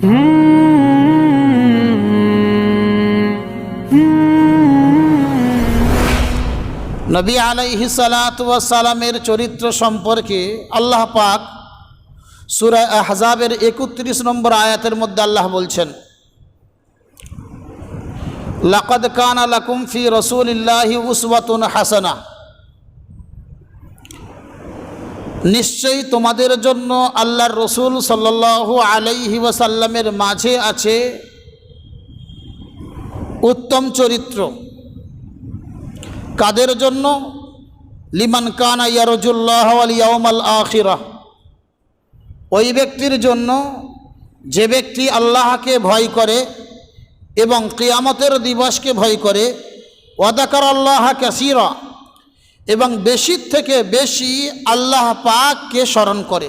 নবী আলাইহি সালামের চরিত্র সম্পর্কে আল্লাহ পাক সুরা আহজাবের একত্রিশ নম্বর আয়াতের মধ্যে আল্লাহ বলছেন, লাকদ কান লাকুম ফি রসুলিল্লাহি উসওয়াতুন হাসানা নিশ্চয়ই তোমাদের জন্য আল্লাহর রসুল সাল্লাল্লাহু আলাইহি ওয়াসাল্লামের মাঝে আছে উত্তম চরিত্র। কাদের জন্য? লিমান কানা ইয়ারজুল্লাহ আল ইয়াউমাল আখিরা। ওই ব্যক্তির জন্য যে ব্যক্তি আল্লাহকে ভয় করে এবং কিয়ামতের দিবসকে ভয় করে ওয়াদাকার আল্লাহ কাসিরা। এবং বেশির থেকে বেশি আল্লাহ পাককে স্মরণ করে।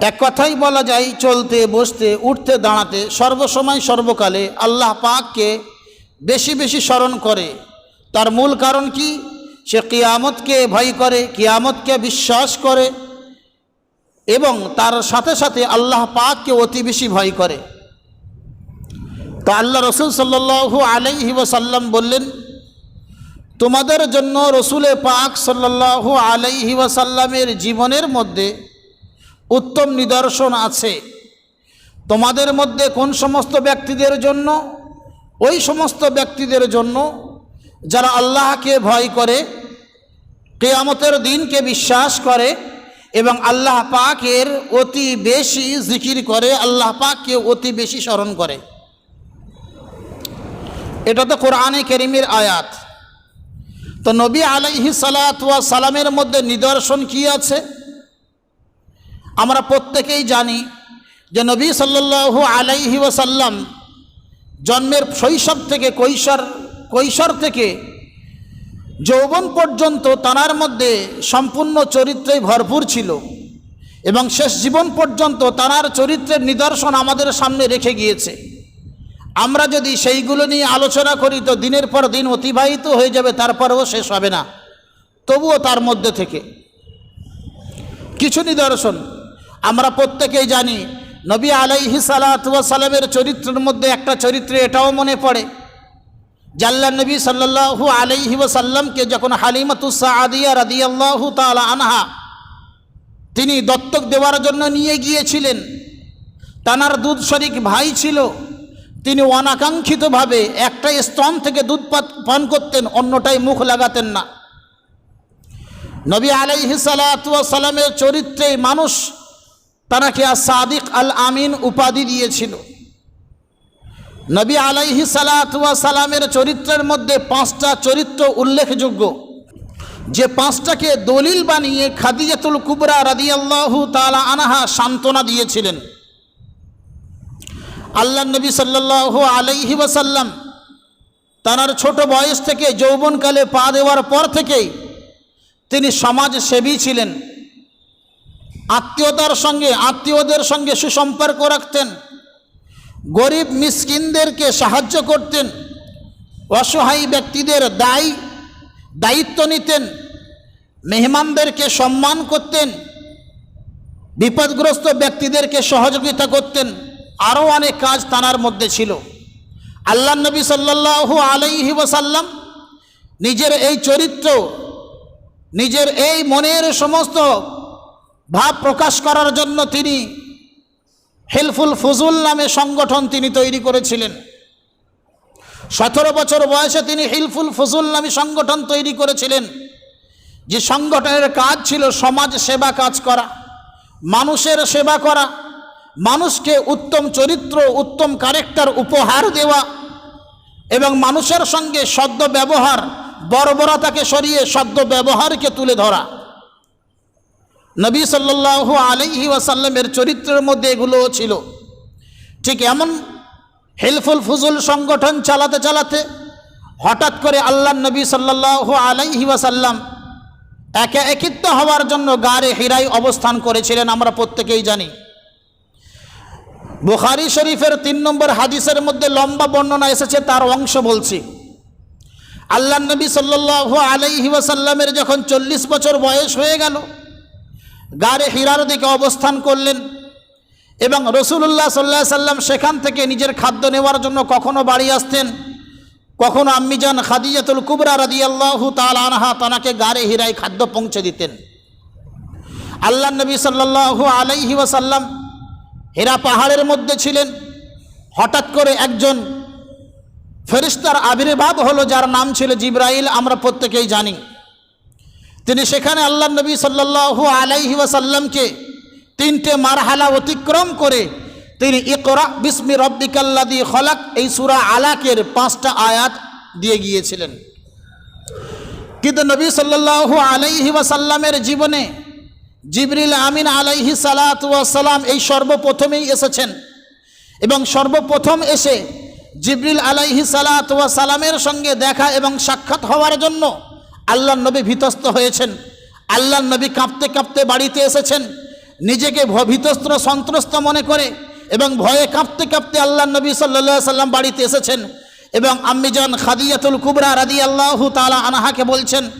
এক কথাই বলা যায়, চলতে, বসতে, উঠতে, দাঁড়াতে, সর্বসময়, সর্বকালে আল্লাহ পাককে বেশি বেশি স্মরণ করে। তার মূল কারণ কি? সে কিয়ামতকে ভয় করে, কিয়ামতকে বিশ্বাস করে এবং তার সাথে সাথে আল্লাহ পাককে অতি বেশি ভয় করে। তো আল্লাহ রসুল সাল্লু আলাইহি ওয়াসাল্লাম বললেন তোমাদের জন্য রসুলে পাক সাল্লাল্লাহু আলাইহি ওয়াসাল্লামের জীবনের মধ্যে উত্তম নিদর্শন আছে। তোমাদের মধ্যে কোন সমস্ত ব্যক্তিদের জন্য? ওই সমস্ত ব্যক্তিদের জন্য যারা আল্লাহকে ভয় করে, কেয়ামতের দিনকে বিশ্বাস করে এবং আল্লাহ পাকের অতি বেশি জিকির করে, আল্লাহ পাককে অতি বেশি স্মরণ করে। এটা তো কোরআনে কেরিমের আয়াত। তো নবী আলাইহি সালাতুয়া সালামের মধ্যে নিদর্শন কি আছে? আমরা প্রত্যেকেই জানি যে নবী সাল্লাল্লাহু আলাইহি ওয়াসাল্লাম জন্মের শৈশব থেকে কৈশোর কৈশোর থেকে যৌবন পর্যন্ত তানার মধ্যে সম্পূর্ণ চরিত্রে ভরপুর ছিল এবং শেষ জীবন পর্যন্ত তানার চরিত্রের নিদর্শন আমাদের সামনে রেখে গিয়েছে। আমরা যদি সেইগুলো নিয়ে আলোচনা করি, তো দিনের পর দিন অতিবাহিত হয়ে যাবে, তারপরেও শেষ হবে না। তবুও তার মধ্যে থেকে। কিছু নিদর্শন। আমরা প্রত্যেকেই জানি, নবী আলাইহি সালামের চরিত্রের মধ্যে একটা চরিত্র এটাও মনে পড়ে। জাল্লা নবী সাল্লাল্লাহু আলাইহি সাল্লামকে যখন হালিমাতুসা আদিয়া রাদিয়াল্লাহু তালা আনহা, তিনি দত্তক দেওয়ার জন্য নিয়ে গিয়েছিলেন। তানার দুধ শরিক ভাই ছিল। তিনি অনাকাঙ্ক্ষিতভাবে একটা স্তন থেকে দুধ পান করতেন অন্যটাই মুখ লাগাতেন না। নবী আলাইহি সালামের চরিত্রে মানুষ তানাকে সাদিক আল আমিন উপাধি দিয়েছিল। নবী আলাইহি সালামের চরিত্রের মধ্যে পাঁচটা চরিত্র উল্লেখযোগ্য। যে পাঁচটাকে দলিল বানিয়ে খাদিজাতুল কুবরা রাদিয়াল্লাহু তালা আনাহা সান্ত্বনা দিয়েছিলেন। আল্লাহ নবী সাল্লাল্লাহু আলাইহি ওয়াসাল্লাম তার ছোট বয়স থেকে যৌবনকালে পা দেওয়ার পর থেকেই তিনি সমাজসেবী ছিলেন। আত্মীয়তার সঙ্গে, আত্মীয়দের সঙ্গে সুসম্পর্ক রাখতেন। গরিব মিসকিনদেরকে সাহায্য করতেন। অসহায় ব্যক্তিদের দায়ী, দায়িত্ব নিতেন। মেহমানদেরকে সম্মান করতেন। বিপদগ্রস্ত ব্যক্তিদেরকে সহযোগিতা করতেন। আরও অনেক কাজ তানার মধ্যে ছিল। আল্লাহ নবী সাল্লাল্লাহু আলাইহি ওয়াসাল্লাম নিজের এই চরিত্র, নিজের এই মনের সমস্ত ভাব প্রকাশ করার জন্য তিনি হেলফুল ফজুল নামে সংগঠন তিনি তৈরি করেছিলেন। সতেরো বছর বয়সে তিনি হিলফুল ফজুল নামে সংগঠন তৈরি করেছিলেন। যে সংগঠনের কাজ ছিল সমাজ সেবা কাজ করা, মানুষের সেবা করা মানুষকে উত্তম চরিত্র, উত্তম ক্যারেক্টার উপহার দেওয়া এবং মানুষের সঙ্গে সদ্য ব্যবহার, বর্বরতাকে সরিয়ে সদ্য ব্যবহারকে তুলে ধরা। নবী সাল্লাল্লাহু আলাইহি ওয়াসাল্লামের চরিত্রের মধ্যে এগুলোও ছিল। ঠিক এমন হেলফুল ফুজুল সংগঠন চালাতে চালাতে হঠাৎ করে আল্লাহ নবী সাল্লাল্লাহু আলাইহি ওয়াসাল্লাম একে একিত্ব হওয়ার জন্য গাড়ে হিরাই অবস্থান করেছিলেন, আমরা প্রত্যেকেই জানি। বুখারি শরীফের তিন নম্বর হাদিসের মধ্যে লম্বা বর্ণনা এসেছে, তার অংশ বলছি। আল্লাহ নবী সাল্লাল্লাহু আলাইহি ওয়াসাল্লামের যখন চল্লিশ বছর বয়স হয়ে গেল গাড়ে হীরার দিকে অবস্থান করলেন এবং রসুল্লাহ সাল্লাহ সাল্লাম সেখান থেকে নিজের খাদ্য নেওয়ার জন্য কখনো বাড়ি আসতেন, কখনো আম্মিজান খাদিজাতুল কুবরা রাদি আল্লাহ তাল আনহা তানাকে গাড়ে হিরায় খাদ্য পৌঁছে দিতেন। আল্লাহ নবী সাল্লাহ আলাইহি ওয়াসাল্লাম হেরা পাহাড়ের মধ্যে ছিলেন। হঠাৎ করে একজন ফেরিস্তার আবির্ভাব হলো, যার নাম ছিল জিব্রাইল, আমরা প্রত্যেকেই জানি। তিনি সেখানে আল্লাহ নবী সাল্লাল্লাহু আলাইহি ওয়াসাল্লামকে তিনটে মারহালা অতিক্রম করে তিনি ইকরা বিস্মি রব্বিকাল্লাদি খলাক, এই সুরা আলাকের পাঁচটা আয়াত দিয়ে গিয়েছিলেন। কিন্তু নবী সাল্লাল্লাহু আলাইহি ওয়াসাল্লামের জীবনে জিবরিল আমিন আলাইহি সালাত সালাম এই সর্বপ্রথমেই এসেছেন। এবং সর্বপ্রথম এসে জিবরিল আলাইহি সালাত সালামের সঙ্গে দেখা এবং সাক্ষাৎ হওয়ার জন্য আল্লাহ নবী ভীতস্ত হয়েছেন। আল্লাহ নবী কাঁপতে কাঁপতে বাড়িতে এসেছেন। নিজেকে ভীতস্ত্র সন্ত্রস্ত মনে করে এবং ভয়ে কাঁপতে কাঁপতে আল্লাহ নবী সাল্লা সাল্লাম বাড়িতে এসেছেন। এবং আম্মিজান খাদিয়াতুল কুবরা রাদি আল্লাহ তালা আনহাকে বলছেন,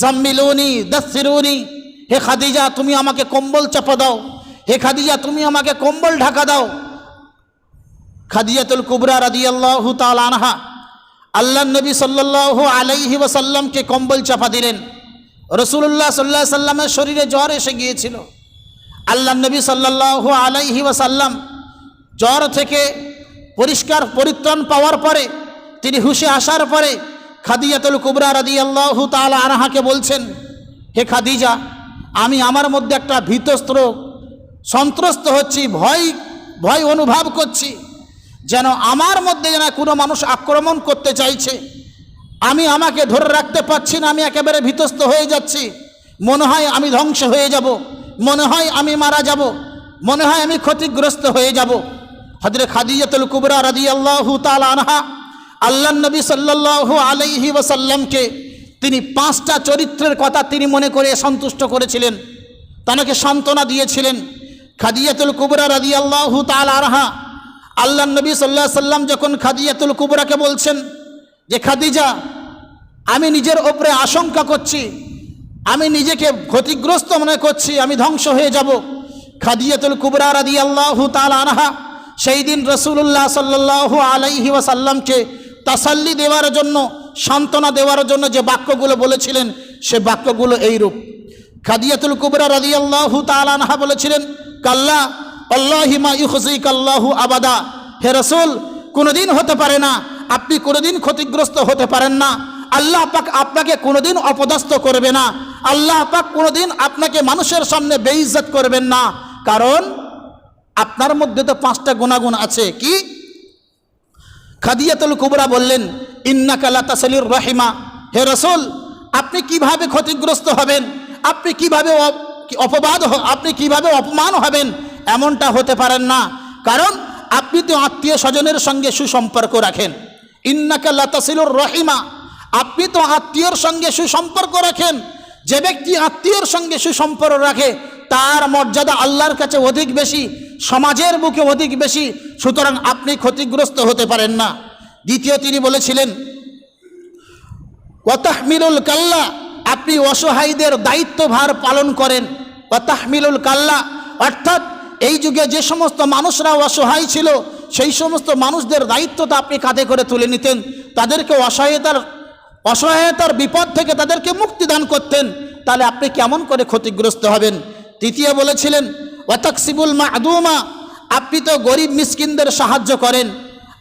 জাম্মিলুনি দাসিরুনি হে খাদিজা, তুমি আমাকে কম্বল চাপা দাও। হে খাদিজা, তুমি আমাকে কম্বল ঢাকা দাও। খাদিয়াতুল কুবরা রাদি আল্লাহ তালা আনহা, আল্লাহ নবী সাল্লাল্লাহু আলাইহি ওয়াসাল্লামকে কম্বল চাপা দিলেন। রসুল্লাহ সাল্লাহ সাল্লামের শরীরে জ্বর এসে গিয়েছিল। আল্লাহ নবী সাল্লাল্লাহু আলাইহি ওয়াসাল্লাম জ্বর থেকে পরিষ্কার, পরিত্রাণ পাওয়ার পরে, তিনি হুশে আসার পরে খাদিজাতুল কুবরা রাদি আল্লাহ তালা আনহাকে বলছেন, হে খাদিজা আমি আমার মধ্যে একটা ভীতস্ত্র, সন্ত্রস্ত হচ্ছি, ভয় ভয় অনুভব করছি, যেন আমার মধ্যে যেন কোনো মানুষ আক্রমণ করতে চাইছে। আমি আমাকে ধরে রাখতে পারছি না, আমি একেবারে ভীতস্ত হয়ে যাচ্ছি। মনে হয় আমি ধ্বংস হয়ে যাব, মনে হয় আমি মারা যাব, মনে হয় আমি ক্ষতিগ্রস্ত হয়ে যাব। হজরে খাদিজাতুল কুবরা রাদি আল্লাহু আনহা আল্লাহ নবী সাল্লাল্লাহু আলাইহি ওয়াসাল্লামকে তিনি পাঁচটা চরিত্রের কথা তিনি মনে করে সন্তুষ্ট করেছিলেন। তাকে সান্ত্বনা দিয়েছিলেন। খাদিয়াতুল কুবরা রাদি আল্লাহু আনহা আল্লাহ নবী সাল্লাহ সাল্লাম যখন খাদিয়াতুল কুবরাকে বলছেন যে, খাদিজা, আমি নিজের ওপরে আশঙ্কা করছি, আমি নিজেকে ক্ষতিগ্রস্ত মনে করছি, আমি ধ্বংস হয়ে যাব। খাদিয়াতুল কুবরা রাদি আল্লাহ তাল আনহা সেই দিন রসুল্লাহ সাল্লাহ আলাইহি ওয়াসাল্লামকে তাসাল্লি দেওয়ার জন্য সান্ত্বনা দেওয়ার জন্য যে বাক্যগুলো বলেছিলেন, সে বাক্যগুলো এইরূপ। খাদিয়াতুল কুবরা রাদি আল্লাহ আনহা বলেছিলেন, কাল্লা আল্লাহিমা ইউসিক আল্লাহু আবাদা। হে রসুল, কোনোদিন হতে পারে না, আপনি কোনোদিন ক্ষতিগ্রস্ত হতে পারেন না। আল্লাহ পাক আপনাকে কোনোদিন অপদস্থ করবে না। আল্লাহ পাক কোনোদিন আপনাকে মানুষের সামনে বেইজ্জত করবেন না। কারণ, আপনার মধ্যে তো পাঁচটা গুণাগুণ আছে। কি? খাদিয়াতুল কুবরা বললেন ইন্নাকালা তাসলির রহিমা। হে রসুল, আপনি কীভাবে ক্ষতিগ্রস্ত হবেন? আপনি কীভাবে অপবাদ আপনি কীভাবে অপমান হবেন? এমনটা হতে পারেন না। কারণ আপনি তো আত্মীয় স্বজনের সঙ্গে সুসম্পর্ক রাখেন। ইন্নাকাল্লা তাসিলুর রহিমা। আপনি তো আত্মীয়র সঙ্গে সুসম্পর্ক রাখেন। যে ব্যক্তি আত্মীয়র সঙ্গে সুসম্পর্ক রাখে, তার মর্যাদা আল্লাহর কাছে অধিক বেশি, সমাজের বুকে অধিক বেশি। সুতরাং আপনি ক্ষতিগ্রস্ত হতে পারেন না। দ্বিতীয় তিনি বলেছিলেন, ওয়াতাহমিলুল কাল্লা আপনি অসহায়দের দায়িত্বভার পালন করেন। ওয়াতাহমিলুল কাল্লা, অর্থাৎ এই যুগে যে সমস্ত মানুষরা অসহায় ছিল, সেই সমস্ত মানুষদের দায়িত্বটা আপনি কাঁধে করে তুলে নিতেন। তাদেরকে অসহায়তার অসহায়তার বিপদ থেকে তাদেরকে মুক্তি দান করতেন। তাহলে আপনি কেমন করে ক্ষতিগ্রস্ত হবেন? তৃতীয় বলেছিলেন, ওয়াতাকসিবুল মাদুমা আপনি তো গরিব মিসকিনদের সাহায্য করেন।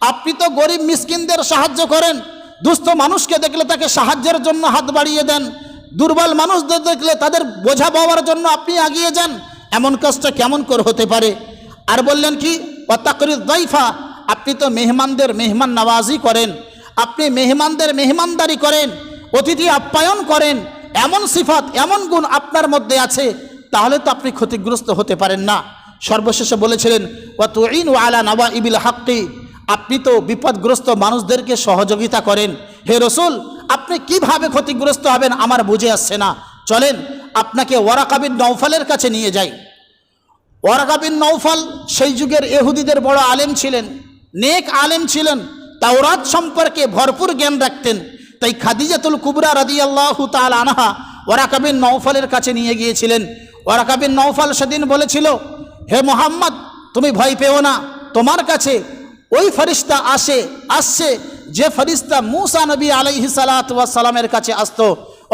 আপনি তো গরিব মিসকিনদের সাহায্য করেন। দুস্থ মানুষকে দেখলে তাকে সাহায্যের জন্য হাত বাড়িয়ে দেন। দুর্বল মানুষদের দেখলে তাদের বোঝা পাওয়ার জন্য আপনি এগিয়ে যান। এমন কাজটা কেমন করে হতে পারে? আর বললেন কি অতাকরির দইফা, আপনি তো মেহমানদের মেহমান নওয়াজি করেন। আপনি মেহমানদের মেহমানদারি করেন, অতিথি আপ্যায়ন করেন, এমন সিফাত, এমন গুণ আপনার মধ্যে আছে, তাহলে তো আপনি ক্ষতিগ্রস্ত হতে পারেন না। সর্বশেষে বলেছিলেন ওয়াতুইন আলা নওয়া ইবিল হাক্কি। আপনি তো বিপদগ্রস্ত মানুষদেরকে সহযোগিতা করেন। হে রসুল, আপনি কীভাবে ক্ষতিগ্রস্ত হবেন আমার বুঝে আসছে না। চলেন, আপনাকে ওয়ারাকাবিন নৌফালের কাছে নিয়ে যাই। ওয়ারাকাবিন নৌফাল সেই যুগের এহুদিদের বড় আলেম ছিলেন, নেক আলেম ছিলেন, তাওরাত সম্পর্কে ভরপুর জ্ঞান রাখতেন। তাই খাদিজাতুল কুবরা রাদি আল্লাহ তাল আনহা ওয়ারাকাবিন নৌফালের কাছে নিয়ে গিয়েছিলেন। ওয়ারাকাবিন নৌফাল সেদিন বলেছিল, হে মোহাম্মদ, তুমি ভয় পেও না। তোমার কাছে ওই ফরিস্তা আসে, আসছে, যে ফরিস্তা মুসা নবী আলাইহি সালামের কাছে আসতো।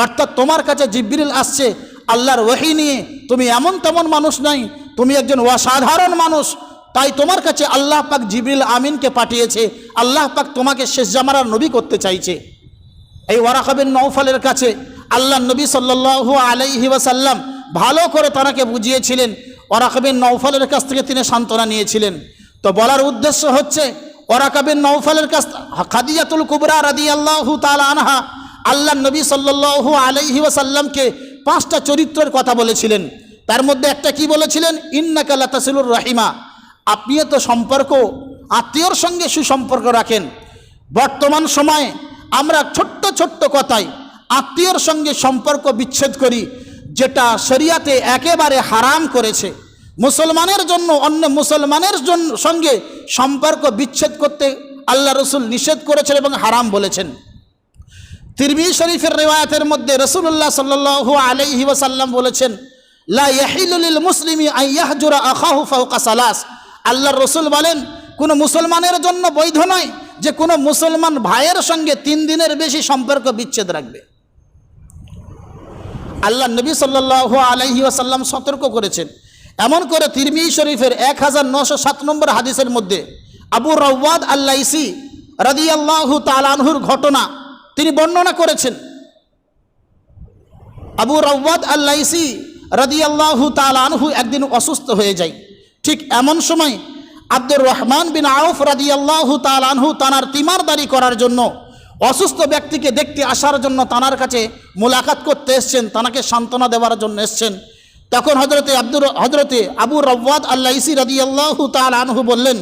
অর্থাৎ তোমার কাছে জিব্রিল আসছে, আল্লাহর ওহি নিয়ে। তুমি এমন তেমন মানুষ নাই, তুমি একজন অসাধারণ মানুষ। তাই তোমার কাছে আল্লাহ পাক জিবরিল আমিনকে পাঠিয়েছে। আল্লাহ পাক তোমাকে শেষ জামারার নবী করতে চাইছে। এই ওয়ারাকাবিন নৌফলের কাছে আল্লাহ নবী সাল্লাল্লাহু আলাইহি ওয়াসাল্লাম ভালো করে তারাকে বুঝিয়েছিলেন। ওরাকাবিন নৌফলের কাছ থেকে তিনি সান্ত্বনা নিয়েছিলেন। তো বলার উদ্দেশ্য হচ্ছে ওরাকাবিন নৌফলের কাছ খাদিজাতুল কুবরা রাদি আল্লাহ তালা আনহা আল্লাহ নবী সাল্লাল্লাহু আলাইহি ওয়াসাল্লামকে পাঁচটা চরিত্রের কথা বলেছিলেন। তার মধ্যে একটা কি বলেছিলেন? ইন্নাকা লাতাসিলুর রাহিমা। আপনিও তো সম্পর্ক, আত্মীয়র সঙ্গে সুসম্পর্ক রাখেন। বর্তমান সময়ে আমরা ছোট্ট ছোট্ট কথায় আত্মীয়র সঙ্গে সম্পর্ক বিচ্ছেদ করি, যেটা শরিয়াতে একেবারে হারাম করেছে। মুসলমানের জন্য, অন্য মুসলমানের জন্য সঙ্গে সম্পর্ক বিচ্ছেদ করতে আল্লাহ রসুল নিষেধ করেছেন এবং হারাম বলেছেন। তিরমি শরীফের রেওয়ায়তের মধ্যে রসুল্লাহ সাল্লাহ আলাইহি ওসাল্লাম বলেছেন, লা ইয়াহিলুল মুসলিমি আইয়াহজুরা আখাহু ফাওকা সালাস। আল্লাহর রসুল বলেন, কোনো মুসলমানের জন্য বৈধ নয় যে কোনো মুসলমান ভাইয়ের সঙ্গে তিন দিনের বেশি সম্পর্ক বিচ্ছেদ রাখবে। আল্লাহ নবী সাল্লাহ আলহি আসাল্লাম সতর্ক করেছেন এমন করে তিরমি শরীফের এক হাজার নশো সাত নম্বর হাদিসের মধ্যে আবু রওয়াদ আল্লাইসি রাদি আল্লাহ তালানহুর ঘটনা তিনি বর্ণনা করেছেন। আবু রওয়াদ আল্লাইসি রাদি আল্লাহ তালানহু একদিন অসুস্থ হয়ে যায়। ঠিক এমন সময় আব্দুর রহমান বিন আউফ রাদি আল্লাহ তালানহু তানার তিমারদারি করার জন্য অসুস্থ ব্যক্তিকে দেখতে আসার জন্য তানার কাছে মোলাকাত করতে এসছেন, তানাকে সান্ত্বনা দেওয়ার জন্য এসছেন। তখন হজরতে আব্দুর হজরতে আবু রব্বাদ আল্লাহ ইসি রাদি আল্লাহ তাল আনহু বললেন,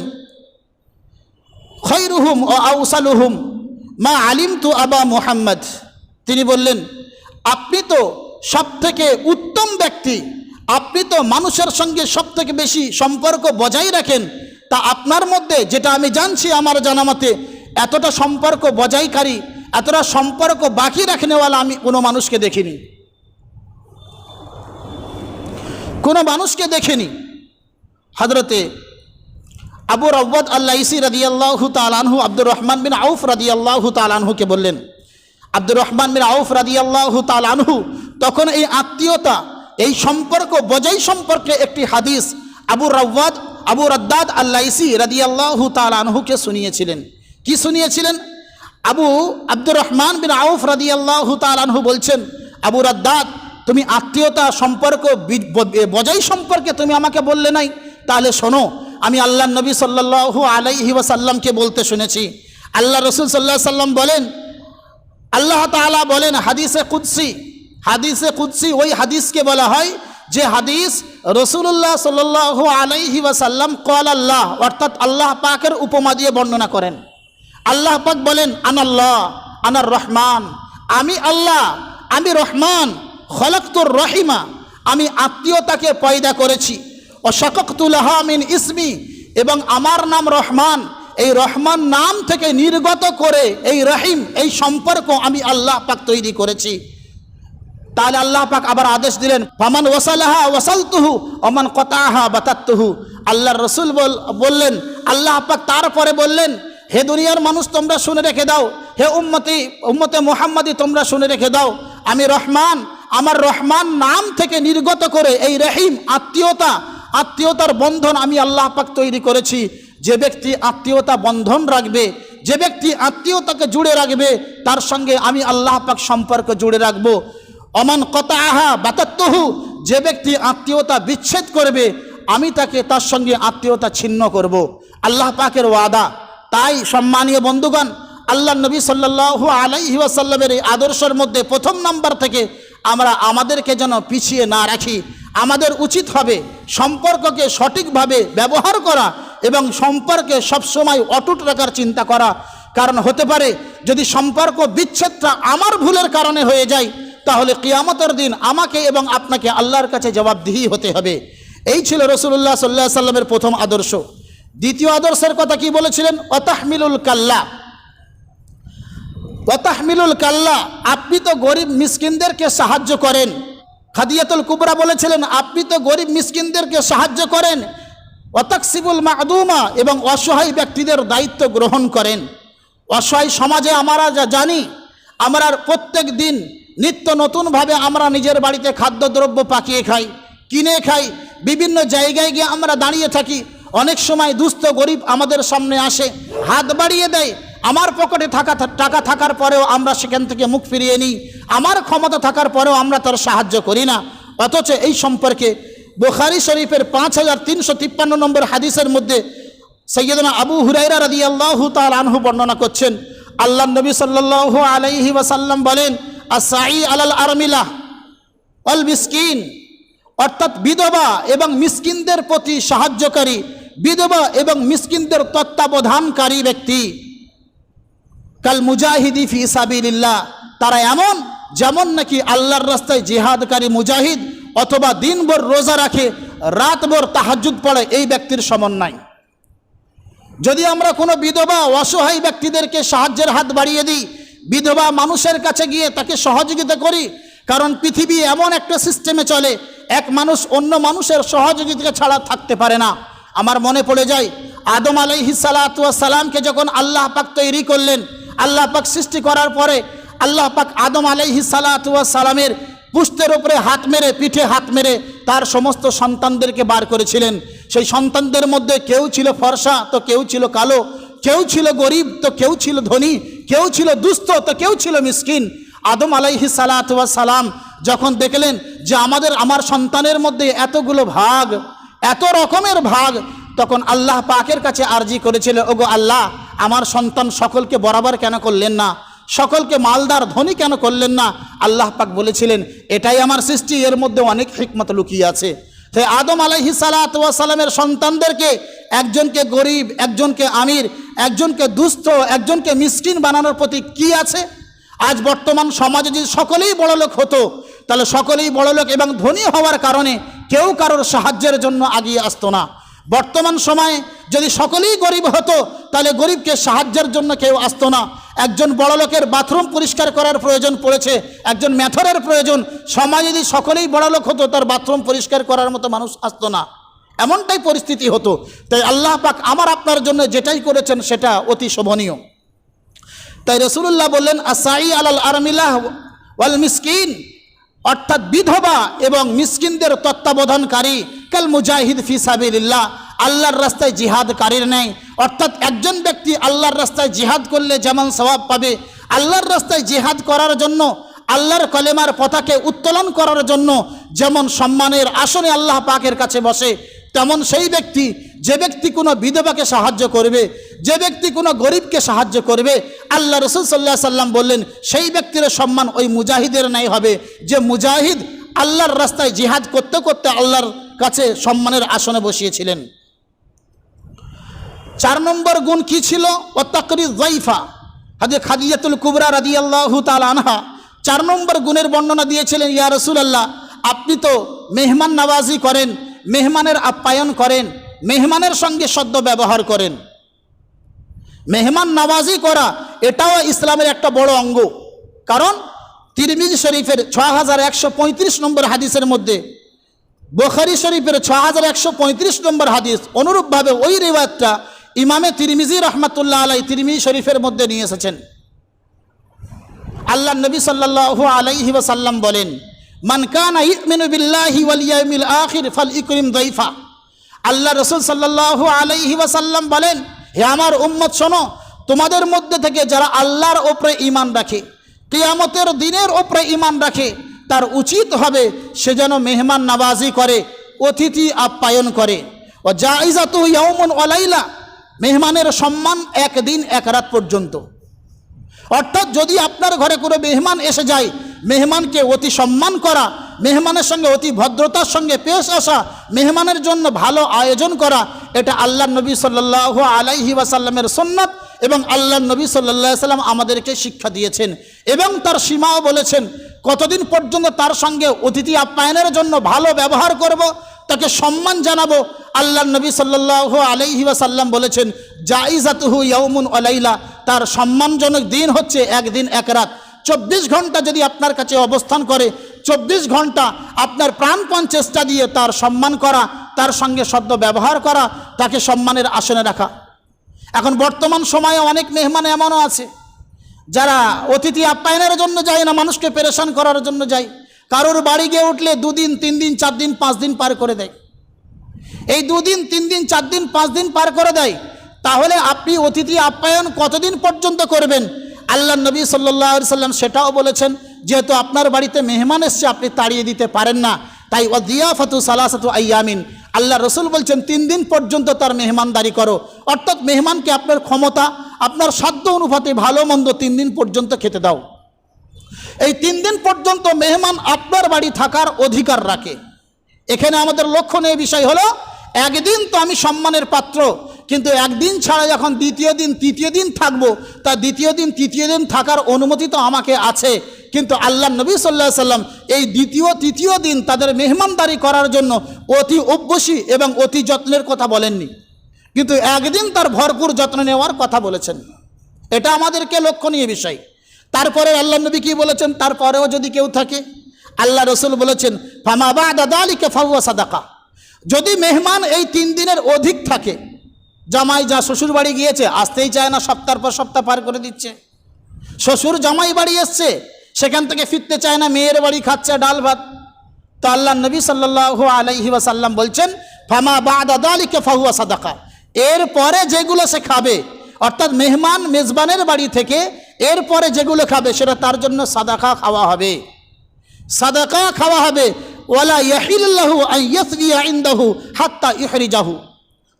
খৈরুহুম ও আউসালুহুম মা আলিম তু আবা মুহাম্মদ। তিনি বললেন, আপনি তো সব থেকে উত্তম ব্যক্তি, আপনি তো মানুষের সঙ্গে সব থেকে বেশি সম্পর্ক বজায় রাখেন, তা আপনার মধ্যে যেটা আমি জানছি আমার জানামতে এতটা সম্পর্ক বজায়কারী, এতটা সম্পর্ক বাকি রাখনেওয়ালা আমি কোনো মানুষকে দেখিনি। কোনো মানুষকে দেখেনি। হজরতে আবু রব্বত আল্লাহ ইসি রাদি আল্লাহ তালানহু আব্দুর রহমান বিন আউফ রাদি আল্লাহ তালানহুকে বললেন, আব্দুর রহমান বিন আউফ রাদি আল্লাহ তালানহু তখন এই আত্মীয়তা, এই সম্পর্ক বজাই সম্পর্কে একটি হাদিস আবু রব্বাদ আবু রদ্দাদ আল্লাহ ইসি রাদি আল্লাহ তালানহুকে শুনিয়েছিলেন। কি শুনিয়েছিলেন? আবু আব্দুর রহমান বিন আউফ রাদি আল্লাহ তালানহু বলছেন, আবু রদ্দাদ তুমি আত্মীয়তা সম্পর্ক বজাই সম্পর্কে তুমি আমাকে বললে নাই, তাহলে শোনো, আমি আল্লাহ নবী সাল্লাহ আলাইহি ওয়াসাল্লামকে বলতে শুনেছি। আল্লাহ রসুল সাল্লাহ সাল্লাম বলেন, আল্লাহ তালা বলেন হাদিসে কুদ্সি হাদিসে কুদ্সি ওই হাদিসকে বলা হয় যে হাদিস রসুল্লাহ সাল্লাহ আলাইহি ওয়াসাল্লাম কল আল্লাহ, অর্থাৎ আল্লাহ পাকের উপমা দিয়ে বর্ণনা করেন। আল্লাহ পাক বলেন, আনাল্লাহ, আনার রহমান, আমি আল্লাহ, আমি রহমান খলকতুর রহিমা, আমি আত্মীয়তাকে পয়দা করেছি। ও শকতুলহামিন ইসমি, এবং আমার নাম রহমান। এই রহমান নাম থেকে নির্গত করে এই রহিম, এই সম্পর্ক আমি আল্লাহ পাক তৈরি করেছি। তাহলে আল্লাহ পাক আবার আদেশ দিলেন, ফামান ওয়াসালাহা ওয়াসালতুহু অমান কতাহা বাতাত্তুহু। আল্লাহ রসুল বললেন, আল্লাহ পাক তারপরে বললেন, হে দুনিয়ার মানুষ, তোমরা শুনে রেখে দাও। হে উম্মতি, উম্মতে মোহাম্মদী, তোমরা শুনে রেখে দাও। আমি রহমান আমার রহমান নাম থেকে নির্গত করে এই রহিম, আত্মীয়তা, আত্মীয়তার বন্ধন আমি আল্লাহ পাক তৈরি করেছি। যে ব্যক্তি আত্মীয়তা বন্ধন রাখবে, যে ব্যক্তি আত্মীয়তাকে জুড়ে রাখবে, তার সঙ্গে আমি আল্লাহ পাক সম্পর্ক জুড়ে রাখব। অমান কতা আহা বাতাত্তহু, যে ব্যক্তি আত্মীয়তা বিচ্ছেদ করবে, আমি তাকে তার সঙ্গে আত্মীয়তা ছিন্ন করব। আল্লাহ পাকের ওয়াদা। তাই সম্মানীয় বন্ধুগণ, আল্লাহ নবী সাল্লাহু আলাইহি ওয়াসাল্লামের এই আদর্শের মধ্যে প্রথম নাম্বার থেকে আমরা আমাদেরকে যেন পিছিয়ে না রাখি। আমাদের উচিত হবে সম্পর্ককে সঠিকভাবে ব্যবহার করা এবং সম্পর্কে সবসময় অটুট রাখার চিন্তা করা। কারণ হতে পারে যদি সম্পর্ক বিচ্ছেদটা আমার ভুলের কারণে হয়ে যায়, তাহলে কিয়ামতের দিন আমাকে এবং আপনাকে আল্লাহর কাছে জবাবদিহি হতে হবে। এই ছিল রসুল্লাহ সাল্লাহ সাল্লামের প্রথম আদর্শ। দ্বিতীয় আদর্শের কথা কি বলেছিলেন? অতাহমিলুল কাল্লা। অতাহমিলুল কাল্লা, আপনি তো গরিব মিসকিনদেরকে সাহায্য করেন। খাদিয়াতুল কুবরা বলেছিলেন, আপনি তো গরিব মিসকিনদেরকে সাহায্য করেন। অতাকসিবুল মাদুমা, এবং অসহায় ব্যক্তিদের দায়িত্ব গ্রহণ করেন। অসহায় সমাজে আমরা যা জানি, আমরা প্রত্যেক দিন নিত্য নতুনভাবে আমরা নিজের বাড়িতে খাদ্যদ্রব্য পাকিয়ে খাই, কিনে খাই, বিভিন্ন জায়গায় গিয়ে আমরা দাঁড়িয়ে থাকি। অনেক সময় দুস্থ গরিব আমাদের সামনে আসে, হাত বাড়িয়ে দেয়, আমার পকেটে থাকা টাকা থাকার পরেও আমরা সেখান থেকে মুখ ফিরিয়ে নিই, আমার ক্ষমতা থাকার পরেও আমরা তার সাহায্য করি না। অথচ এই সম্পর্কে বোখারি শরীফের পাঁচ হাজার তিনশো তিপ্পান্ন নম্বর হাদিসের মধ্যে সৈয়দনা আবু হুরাইরা রাদি আল্লাহ তাল আনহু বর্ণনা করছেন, আল্লাহ নবী সাল্লাহ আলাইহি ওয়াসাল্লাম বলেন আসাই আলাল আরমিলা অল মিসকিন অর্থাৎ বিধবা এবং মিসকিনদের প্রতি সাহায্যকারী বিধবা এবং মিসকিনদের তত্ত্বাবধানকারী ব্যক্তি। কাল মুজাহিদি ফি সাবিল্লাহ তারা এমন, যেমন নাকি আল্লাহর রাস্তায় জিহাদকারী মুজাহিদ অথবা দিনভর রোজা রাখে, রাতভর তাহাজুদ পড়ে, এই ব্যক্তির সমন্বয় যদি আমরা কোনো বিধবা অসহায় ব্যক্তিদেরকে সাহায্যের হাত বাড়িয়ে দিই, বিধবা মানুষের কাছে গিয়ে তাকে সহযোগিতা করি, কারণ পৃথিবী এমন একটা সিস্টেমে চলে, এক মানুষ অন্য মানুষের সহযোগিতা ছাড়া থাকতে পারে না। আমার মনে পড়ে যায়, আদম আলাইহি সালামকে যখন আল্লাহ পাক তৈরি করলেন, আল্লাহ পাক সৃষ্টি করার পরে আল্লাহ পাক আদম আলাইহি সালামের পুস্তের উপরে হাত মেরে, পিঠে হাত মেরে তার সমস্ত সন্তানদেরকে বার করেছিলেন। সেই সন্তানদের মধ্যে কেউ ছিল ফর্সা, তো কেউ ছিল কালো, কেউ ছিল গরিব, তো কেউ ছিল ধনী, কেউ ছিল দুস্থ, তো কেউ ছিল মিসকিন। আদম আলাইহি সালাম যখন দেখলেন যে আমাদের, আমার সন্তানের মধ্যে এতগুলো ভাগ এত রকমের ভাগ। তখন আল্লাহ পাকের কাছে আর্জি করেছিল, ওগো আল্লাহ, আমার সন্তান সকলকে বরাবর কেন করলেন না? সকলকে মালদার ধনী কেন করলেন না? আল্লাহ পাক বলেছিলেন, এটাই আমার সৃষ্টি, এর মধ্যে অনেক হিকমত লুকিয়ে আছে। তাই আদম আলাইহি সালামের সন্তানদেরকে একজনকে গরিব, একজনকে আমির, একজনকে দুস্থ, একজনকে মিসকিন বানানোর প্রতি কি আছে? আজ বর্তমান সমাজে যদি সকলেই বড়লোক হতো, তাহলে সকলেই বড়লোক এবং ধনী হওয়ার কারণে কেউ কারোর সাহায্যের জন্য আগিয়ে আসতো না। বর্তমান সময়ে যদি সকলেই গরিব হতো, তাহলে গরিবকে সাহায্যের জন্য কেউ আসতো না। একজন বড় লোকের বাথরুম পরিষ্কার করার প্রয়োজন পড়েছে, একজন ম্যাথরের প্রয়োজন। সমাজে যদি সকলেই বড় লোক হতো, তার বাথরুম পরিষ্কার করার মতো মানুষ আসতো না। এমনটাই পরিস্থিতি হতো। তাই আল্লাহ পাক আমার আপনার জন্য যেটাই করেছেন, সেটা অতি শোভনীয়। তাই রসুল্লাহ বললেন আসাই আলাল আরমিল্লাহ ওয়াল মিসকিন। অর্থাৎ বিধবা এবং মিসকিনদের তত্ত্বাবধানকারী, কাল মুজাহিদ ফি সাবিল্লাহ আল্লাহর রাস্তায় জিহাদকারীর নেই। অর্থাৎ একজন ব্যক্তি আল্লাহর রাস্তায় জিহাদ করলে যেমন স্বভাব পাবে, আল্লাহর রাস্তায় জিহাদ করার জন্য, আল্লাহর কলেমার পতাকে উত্তোলন করার জন্য যেমন সম্মানের আসনে আল্লাহ পাকের কাছে বসে, তেমন সেই ব্যক্তি যে ব্যক্তি কোনো বিধবাকে সাহায্য করবে, যে ব্যক্তি কোনো গরিবকে সাহায্য করবে, আল্লাহ রসুল সাল্লাহ সাল্লাম বললেন, সেই ব্যক্তির সম্মান ওই মুজাহিদের নাই হবে। যে মুজাহিদ আল্লাহর রাস্তায় জিহাদ করতে করতে আল্লাহর কাছে সম্মানের আসনে বসিয়েছিলেন। চার নম্বর গুণ কি ছিল? ও তাকরি জয়ফা হাজে খাদিজাতুল কুবরা রাদি আল্লাহ তাল আনহা চার নম্বর গুণের বর্ণনা দিয়েছিলেন, ইয়া রসুল আল্লাহ আপনি তো মেহমান নওয়াজি করেন, মেহমানের আপ্যায়ন করেন মেহমানের সঙ্গে সদ্য ব্যবহার করেন। মেহমান নওয়াজি করা এটাও ইসলামের একটা বড় অঙ্গ। কারণ তিরমিজ শরীফের ছ হাজার একশো পঁয়ত্রিশ নম্বর হাদিসের মধ্যে, বোখারি শরীফের ছ হাজার একশো পঁয়ত্রিশ নম্বর হাদিস অনুরূপভাবে ওই রেওয়াজটা ইমামে তিরমিজি রহমতুল্লাহ আলাই তিরমিজি শরীফের মধ্যে নিয়ে এসেছেন। আল্লাহ নবী সাল্লাহ আলাইহি ওয়াসাল্লাম বলেন, মান কানা ইমিনু বিল্লাহি ওয়াল ইয়াউমিল আখির ফাল ইকরিম দাইফা। আল্লাহ রসুল সাল্লাহ আলাইহি ওয়াসাল্লাম বলেন, হে আমার উম্মত, শোনো, তোমাদের মধ্যে থেকে যারা আল্লাহর ওপরে ইমান রাখে, কিয়ামতের দিনের ওপরে ইমান রাখে, তার উচিত হবে সে যেন মেহমান নাবাজি করে, অতিথি আপ্যায়ন করে। ও জাইজাতু ইয়াউমুন ওয়ালাইলা মেহমানের সম্মান একদিন এক রাত পর্যন্ত। অর্থাৎ যদি আপনার ঘরে কোনো মেহমান এসে যায়, মেহমানকে অতি সম্মান করা, মেহমানের সঙ্গে অতি ভদ্রতার সঙ্গে পেশ আসা, মেহমানের জন্য ভালো আয়োজন করা, এটা আল্লাহ নবী সাল্লাহ আলাইহি ওয়াসাল্লামের সন্ন্যত এবং আল্লাহ নবী সাল্লাহ সাল্লাম আমাদেরকে শিক্ষা দিয়েছেন এবং তার সীমাও বলেছেন, কতদিন পর্যন্ত তার সঙ্গে অতিথি আপ্যায়নের জন্য ভালো ব্যবহার করব, তাকে সম্মান জানাব আল্লাহ নবী সাল্লাহ আলাইহি ওয়াসাল্লাম বলেছেন, জাইজাতুহু ইয়াউমুন আলাইলা তার সম্মানজনক দিন হচ্ছে একদিন এক রাত। চব্বিশ ঘণ্টা যদি আপনার কাছে অবস্থান করে, চব্বিশ ঘণ্টা আপনার প্রাণপণ চেষ্টা দিয়ে তার সম্মান করা, তার সঙ্গে শব্দ ব্যবহার করা, তাকে সম্মানের আসনে রাখা। এখন বর্তমান সময়ে অনেক মেহমান এমনও আছে, যারা অতিথি আপ্যায়নের জন্য যায় না, মানুষকে পেরেশান করার জন্য যায়। কারোর বাড়ি গিয়ে উঠলে দুদিন তিন দিন চার দিন পাঁচ দিন পার করে দেয়। এই দুদিন তিন দিন চার দিন পাঁচ দিন পার করে দেয়। তাহলে আপনি অতিথি আপ্যায়ন কতদিন পর্যন্ত করবেন? আল্লাহ নবী সাল্লাহ সাল্লাম সেটাও বলেছেন, যেহেতু আপনার বাড়িতে মেহমান এসছে, আপনি তাড়িয়ে দিতে পারেন না। তাই ও দিয়াফাতু সালাসাতু আইয়ামিন। আল্লাহ রসুল বলছেন তিন দিন পর্যন্ত তার মেহমানদারি করো। অর্থাৎ মেহমানকে আপনার ক্ষমতা, আপনার সাধ্য অনুপাতে ভালো মন্দ তিন দিন পর্যন্ত খেতে দাও। এই তিন দিন পর্যন্ত মেহমান আপনার বাড়ি থাকার অধিকার রাখে। এখানে আমাদের লক্ষণীয় বিষয় হলো, একদিন তো আমি সম্মানের পাত্র, কিন্তু একদিন ছাড়া যখন দ্বিতীয় দিন, তৃতীয় দিন থাকব, তা দ্বিতীয় দিন, তৃতীয় দিন থাকার অনুমতি তো আমাকে আছে। কিন্তু আল্লাহ নবী সাল্লাহ সাল্লাম এই দ্বিতীয়, তৃতীয় দিন তাদের মেহমানদারি করার জন্য অতি অভ্যসী এবং অতি যত্নের কথা বলেননি। কিন্তু একদিন তার ভরপুর যত্ন নেওয়ার কথা বলেছেন। এটা আমাদেরকে লক্ষণীয় বিষয়। তারপরে আল্লাহ নবী কি বলেছেন? তারপরেও যদি কেউ থাকে আল্লাহ রসুল বলেছেন ফামাবা দাদালিকে ফাউয়া সাদাকা। যদি মেহমান এই তিন দিনের অধিক থাকে, জামাই যা শ্বশুর বাড়ি গিয়েছে, আসতেই চায় না, সপ্তাহ পর সপ্তাহ পার করে দিচ্ছে। শ্বশুর জামাই বাড়ি এসছে, সেখান থেকে ফিরতে চায় না, মেয়ের বাড়ি খাচ্ছে ডাল ভাত। তো আল্লাহ নবী সাল্লাহ আলাইহি ওয়াসাল্লাম বলছেন, ফামা বা দাদালিকে ফাহুয়া সাদাকা। এরপরে যেগুলো সে খাবে, অর্থাৎ মেহমান, মেজবানের বাড়ি থেকে, এরপরে যেগুলো খাবে, সেটা তার জন্য সাদাকা খাওয়া হবে। সাদাকা খাওয়া হবে। ওয়ালা ইয়াহিল্লাহু আইয়াসরিয়া ইনদাহু হাত্তা ইহরিজাহু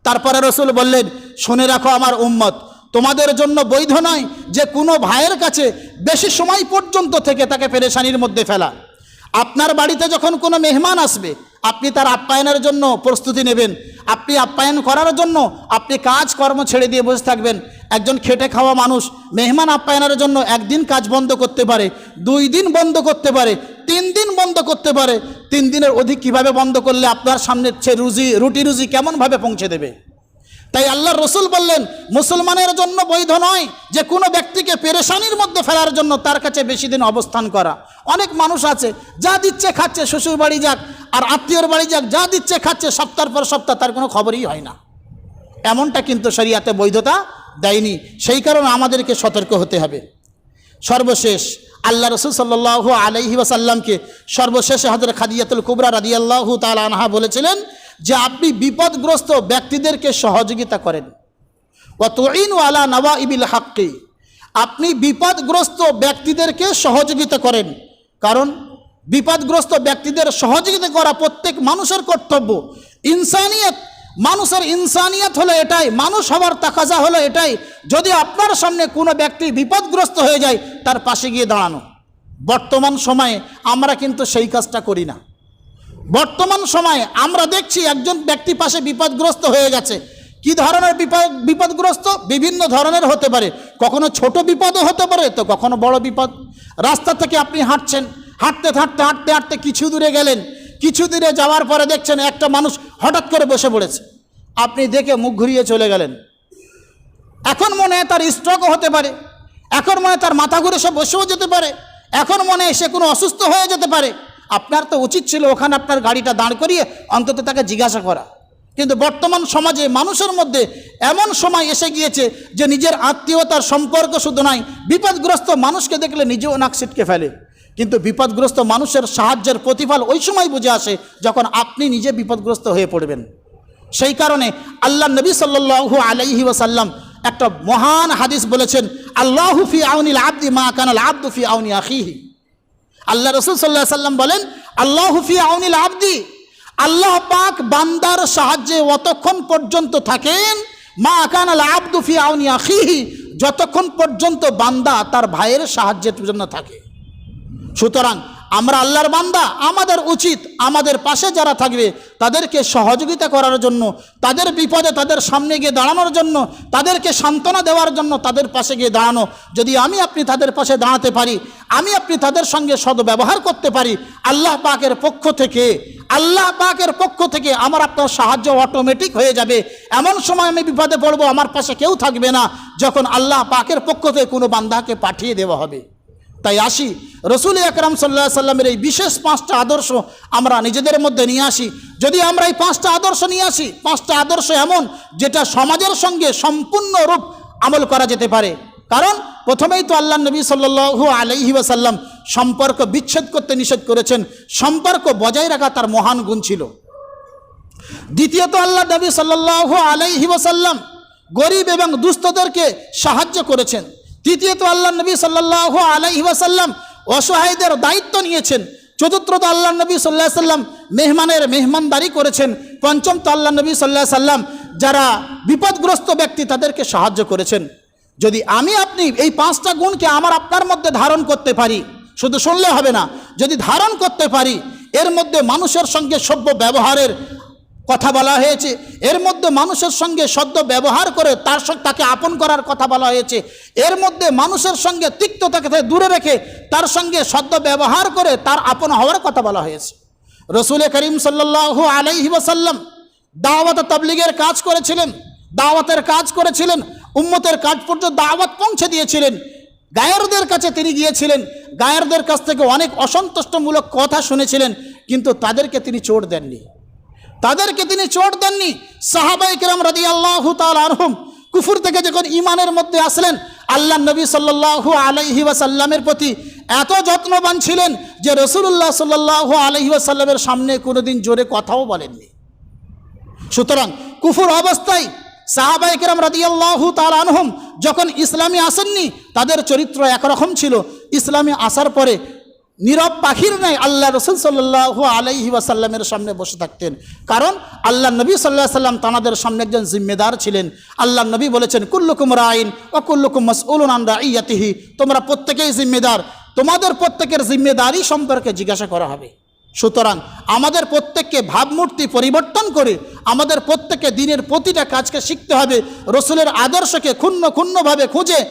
তারপরে রসুল বললেন, শুনে রাখো আমার উম্মত, তোমাদের জন্য বৈধ নয় যে কোনো ভাইয়ের কাছে বেশি সময় পর্যন্ত থেকে তাকে পেরেশানির মধ্যে ফেলা। আপনার বাড়িতে যখন কোনো মেহমান আসবে, আপনি তার আপ্যায়নের জন্য প্রস্তুতি নেবেন। আপনি আপ্যায়ন করার জন্য আপনি কাজ কর্ম ছেড়ে দিয়ে বসে থাকবেন। একজন খেটে খাওয়া মানুষ মেহমান আপ্যায়নের জন্য একদিন কাজ বন্ধ করতে পারে, দুই দিন বন্ধ করতে পারে, তিন দিন বন্ধ করতে পারে। তিন দিনের অধিক কীভাবে বন্ধ করলে আপনার সামনে রুজি, রুটি রুজি কেমনভাবে পৌঁছে দেবে? তাই আল্লাহ রসুল বললেন, মুসলমানের জন্য বৈধ নয় যে কোনো ব্যক্তিকে পেরেশানির মধ্যে ফেলার জন্য তার কাছে বেশি দিন অবস্থান করা। অনেক মানুষ আছে, যা দিচ্ছে খাচ্ছে, শ্বশুর বাড়ি যাক, আর আত্মীয়র বাড়ি যাক, যা দিচ্ছে খাচ্ছে, সপ্তাহ পর সপ্তাহ তার কোনো খবরই হয় না। এমনটা কিন্তু শরিয়াতে বৈধতা দেয়নি, সেই কারণে আমাদেরকে সতর্ক হতে হবে। সর্বশেষ, আল্লাহ রসুল সাল্লাহ আলহি ওয়াসাল্লামকে সর্বশেষে হাজর খাদিয়াতুল কুবরা রাদিয়াল্লাহু তালা আনহা বলেছিলেন যে আপনি বিপদগ্রস্ত ব্যক্তিদেরকে সহযোগিতা করেন। অতইন আলা নওয়া ইবিল হাক্কি। আপনি বিপদগ্রস্ত ব্যক্তিদেরকে সহযোগিতা করেন। কারণ বিপদগ্রস্ত ব্যক্তিদের সহযোগিতা করা প্রত্যেক মানুষের কর্তব্য। ইনসানিয়ত, মানুষের ইনসানিয়ত হলো এটাই, মানুষ হওয়ার তাকাজা হলো এটাই। যদি আপনার সামনে কোনো ব্যক্তি বিপদগ্রস্ত হয়ে যায়, তার পাশে গিয়ে দাঁড়ানো। বর্তমান সময়ে আমরা কিন্তু সেই কাজটা করি না। বর্তমান সময়ে আমরা দেখছি একজন ব্যক্তি পাশে বিপদগ্রস্ত হয়ে গেছে। কি ধরনের বিপদ, বিপদগ্রস্ত? বিভিন্ন ধরনের হতে পারে। কখনো ছোট বিপদও হতে পারে, তো কখনো বড় বিপদ। রাস্তা থেকে আপনি হাঁটছেন, হাঁটতে হাঁটতে হাঁটতে হাঁটতে কিছু দূরে গেলেন। কিছু দূরে যাওয়ার পরে দেখছেন একটা মানুষ হঠাৎ করে বসে পড়েছে। আপনি দেখে মুখ ঘুরিয়ে চলে গেলেন। এখন মনে হয় তার স্ট্রোকও হতে পারে। এখন মনে তার মাথা ঘুরে সে বসেও যেতে পারে। এখন মনে সে কোনো অসুস্থ হয়ে যেতে পারে। আপনার তো উচিত ছিল ওখানে আপনার গাড়িটা দাঁড় করিয়ে অন্তত তাকে জিজ্ঞাসা করা। কিন্তু বর্তমান সমাজে মানুষের মধ্যে এমন সময় এসে গিয়েছে যে নিজের আত্মীয়তার সম্পর্ক শুধু নয় বিপদগ্রস্ত মানুষকে দেখলে নিজেও নাক ছিটকে ফেলে। কিন্তু বিপদগ্রস্ত মানুষের সাহায্যের প্রতিফল ওই সময় বুঝে আসে যখন আপনি নিজে বিপদগ্রস্ত হয়ে পড়বেন। সেই কারণে আল্লাহ নবী সাল্লু আলাইহি ওয়াসাল্লাম একটা মহান হাদিস বলেছেন আল্লাহুফি আউনিল আব্দি মা কানাল আব্দুফি আউনি আখিহি। আল্লাহ রসুল সাল্লাহ সাল্লাম বলেন, আল্লাহ হুফি আউনিল আবদি। আল্লাহ পাক বান্দার সাহায্যে অতক্ষণ পর্যন্ত থাকেন, মা আকান আল আবদুফি আউনি আখিহি, যতক্ষণ পর্যন্ত বান্দা তার ভাইয়ের সাহায্যের জন্য থাকে। সুতরাং আমরা আল্লাহর বান্দা, আমাদের উচিত আমাদের পাশে যারা থাকবে তাদেরকে সহযোগিতা করার জন্য, তাদের বিপদে তাদের সামনে গিয়ে দাঁড়ানোর জন্য, তাদেরকে সান্ত্বনা দেওয়ার জন্য তাদের পাশে গিয়ে দাঁড়ানো। যদি আমি আপনি তাদের পাশে দাঁড়াতে পারি, আমি আপনি তাদের সঙ্গে সদ্ব্যবহার করতে পারি, আল্লাহ পাকের পক্ষ থেকে, আল্লাহ পাকের পক্ষ থেকে আমার আপনার সাহায্য অটোমেটিক হয়ে যাবে। এমন সময় আমি বিপদে পড়ব, আমার পাশে কেউ থাকবে না, যখন আল্লাহ পাকের পক্ষ থেকে কোনো বান্দাকে পাঠিয়ে দেওয়া হবে। তাই আসি। রসুল আকরাম সাল্লাহ সাল্লামের এই বিশেষ পাঁচটা আদর্শ আমরা নিজেদের মধ্যে নিয়ে আসি। যদি আমরা এই পাঁচটা আদর্শ নিয়ে আসি, পাঁচটা আদর্শ এমন যেটা সমাজের সঙ্গে সম্পূর্ণ রূপ আমল করা যেতে পারে। কারণ প্রথমেই তো আল্লাহ নবী সাল্লু আলহি ওয়াসাল্লাম সম্পর্ক বিচ্ছেদ করতে নিষেধ করেছেন। সম্পর্ক বজায় রাখা তার মহান গুণ ছিল। দ্বিতীয়ত আল্লাহ নবী সাল্লাহ আলাইহি ওয়াসাল্লাম গরিব এবং দুস্থদেরকে সাহায্য করেছেন। তৃতীয়ত আল্লাহ নবী সাল্লাহ আলাইহি ওয়াসাল্লাম অসহায়দের দায়িত্ব নিয়েছেন। চতুর্থত আল্লাহ নবী সাল্লাহ সাল্লাম মেহমানের মেহমানদারি করেছেন। পঞ্চম তো আল্লাহ নবী সাল্লাহ সাল্লাম যারা বিপদগ্রস্ত ব্যক্তি তাদেরকে সাহায্য করেছেন। যদি আমি আপনি এই পাঁচটা গুণকে আমার আপনার মধ্যে ধারণ করতে পারি, শুধু শুনলে হবে না, যদি ধারণ করতে পারি, এর মধ্যে মানুষের সঙ্গে সভ্য ব্যবহারের কথা বলা হয়েছে। এর মধ্যে মানুষের সঙ্গে সদ্য ব্যবহার করে তার সঙ্গে তাকে আপন করার কথা বলা হয়েছে। এর মধ্যে মানুষের সঙ্গে তিক্ততাকে দূরে রেখে তার সঙ্গে সদ্য ব্যবহার করে তার আপন হওয়ার কথা বলা হয়েছে। রসুল করিম সাল্লাহ আলাইহি ওয়াসাল্লাম দাওয়াত তাবলিগের কাজ করেছিলেন, দাওয়াতের কাজ করেছিলেন, উম্মতের কাজ পর্যন্ত দাওয়াত পৌঁছে দিয়েছিলেন। গায়েরদের কাছে তিনি গিয়েছিলেন, গায়েরদের কাছ থেকে অনেক অসন্তুষ্টমূলক কথা শুনেছিলেন, কিন্তু তাদেরকে তিনি চোট দেননি। তাদেরকে তিনি চোট দেননি। সাহাবাই কিরাম রাদি আল্লাহ আনহুম। কুফুর থেকে যখন ইমানের মধ্যে আসলেন, আল্লাহ নবী সাল্লাহ আলাইহি ওয়াসাল্লামের প্রতি এত যত্নবান ছিলেন যে রসুল্লাহ সাল্লাহ আলহি ওয়াসাল্লামের সামনে কোনোদিন জোরে কথাও বলেননি। সুতরাং কুফুর অবস্থায় সাহাবাই কিরাম রাদিয়াল্লাহু তাল আনহুম যখন ইসলামে আসেননি, তাদের চরিত্র একরকম ছিল। ইসলামে আসার পরে নীরব পাখির নাই, আল্লাহ রসুল সাল্লাহ আলাইহি ওয়াসাল্লামের সামনে বসে থাকতেন। কারণ আল্লাহ নবী সাল্লাহ সাল্লাম তানাদের সামনে একজন জিম্মেদার ছিলেন। আল্লাহ নবী বলেছেন, কুল্লুকুম রাইন ও কুল্লুকুম মসউলুন আন রাইয়াতিহি। তোমরা প্রত্যেকেই জিম্মেদার। তোমাদের প্রত্যেকের জিম্মেদারি সম্পর্কে জিজ্ঞাসা করা হবে। সুতরাং আমাদের প্রত্যেককে ভাবমূর্তি পরিবর্তন করে আমাদের প্রত্যেককে দিনের প্রতিটা কাজকে শিখতে হবে। রসুলের আদর্শকে ক্ষুণ্ণ ক্ষুণ্ণভাবে খুঁজে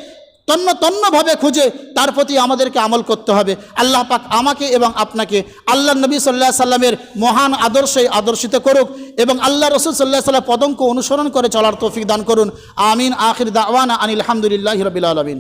তন্ন তন্নভাবে খুঁজে তার প্রতি আমাদেরকে আমল করতে হবে। আল্লাহ পাক আমাকে এবং আপনাকে আল্লাহ নবী সাল্লাহ সাল্লামের মহান আদর্শে আদর্শিত করুক এবং আল্লাহ রসুল সাল্লাহ সাল্লাহ পদঙ্ক অনুসরণ করে চলার তৌফিক দান করুন। আমিন। আখির দাওয়ানা আনিল আলহামদুলিল্লাহ রবিল আলমিন।